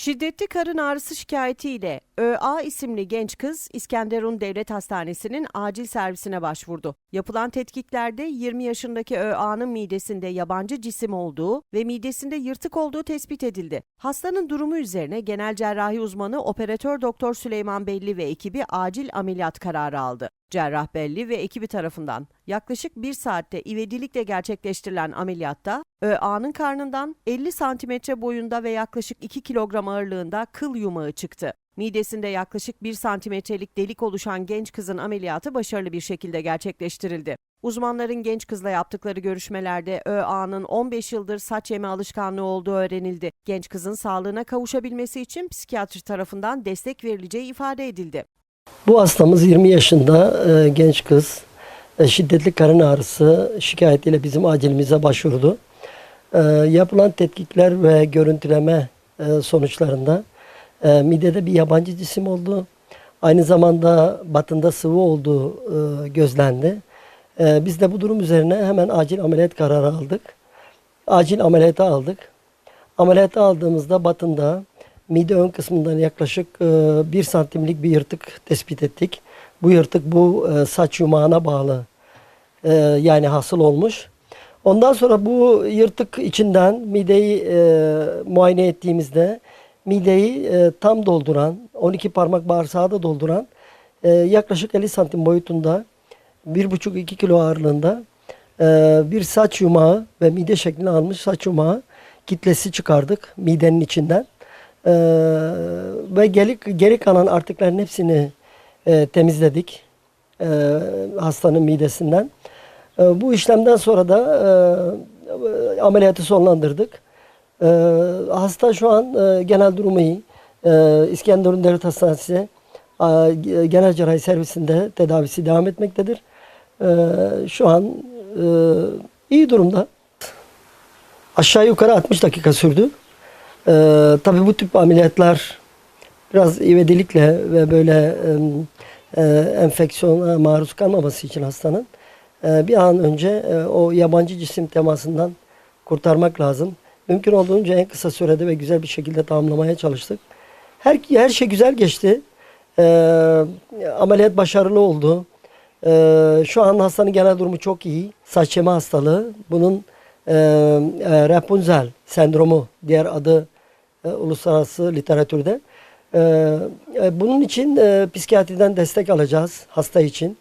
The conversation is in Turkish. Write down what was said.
Şiddetli karın ağrısı şikayetiyle ÖA isimli genç kız İskenderun Devlet Hastanesi'nin acil servisine başvurdu. Yapılan tetkiklerde 20 yaşındaki ÖA'nın midesinde yabancı cisim olduğu ve midesinde yırtık olduğu tespit edildi. Hastanın durumu üzerine genel cerrahi uzmanı operatör doktor Süleyman Belli ve ekibi acil ameliyat kararı aldı. Cerrah Belli ve ekibi tarafından yaklaşık bir saatte ivedilikle gerçekleştirilen ameliyatta ÖA'nın karnından 50 santimetre boyunda ve yaklaşık 2 kilogram ağırlığında kıl yumağı çıktı. Midesinde yaklaşık 1 santimetrelik delik oluşan genç kızın ameliyatı başarılı bir şekilde gerçekleştirildi. Uzmanların genç kızla yaptıkları görüşmelerde ÖA'nın 15 yıldır saç yeme alışkanlığı olduğu öğrenildi. Genç kızın sağlığına kavuşabilmesi için psikiyatri tarafından destek verileceği ifade edildi. Bu hastamız 20 yaşında e, genç kız. E, şiddetli karın ağrısı şikayetiyle bizim acilimize başvurdu. E, yapılan tetkikler ve görüntüleme e, sonuçlarında e, midede bir yabancı cisim oldu. Aynı zamanda batında sıvı olduğu e, gözlendi. E, biz de bu durum üzerine hemen acil ameliyat kararı aldık. Acil ameliyata aldık. Ameliyata aldığımızda batında mide ön kısmından yaklaşık e, 1 santimlik bir yırtık tespit ettik. Bu yırtık bu e, saç yumağına bağlı e, yani hasıl olmuş. Ondan sonra bu yırtık içinden mideyi e, muayene ettiğimizde mideyi e, tam dolduran 12 parmak bağırsağı da dolduran e, yaklaşık 50 santim boyutunda 1,5-2 kilo ağırlığında e, bir saç yumağı ve mide şeklini almış saç yumağı kitlesi çıkardık midenin içinden. Ee, ve geri, geri kalan artıkların hepsini e, temizledik e, hastanın midesinden. E, bu işlemden sonra da e, ameliyatı sonlandırdık. E, hasta şu an e, genel durumu iyi. E, İskenderun Devlet Hastanesi e, genel cerrahi servisinde tedavisi devam etmektedir. E, şu an e, iyi durumda. Aşağı yukarı 60 dakika sürdü. Ee, tabii bu tip ameliyatlar biraz ivedilikle ve böyle e, e, enfeksiyona maruz kalmaması için hastanın e, bir an önce e, o yabancı cisim temasından kurtarmak lazım. Mümkün olduğunca en kısa sürede ve güzel bir şekilde tamamlamaya çalıştık. Her, her şey güzel geçti. E, ameliyat başarılı oldu. E, şu an hastanın genel durumu çok iyi. Saç yeme hastalığı. Bunun e, e, Rapunzel sendromu diğer adı e, uluslararası literatürde. E, e, bunun için e, psikiyatriden destek alacağız hasta için.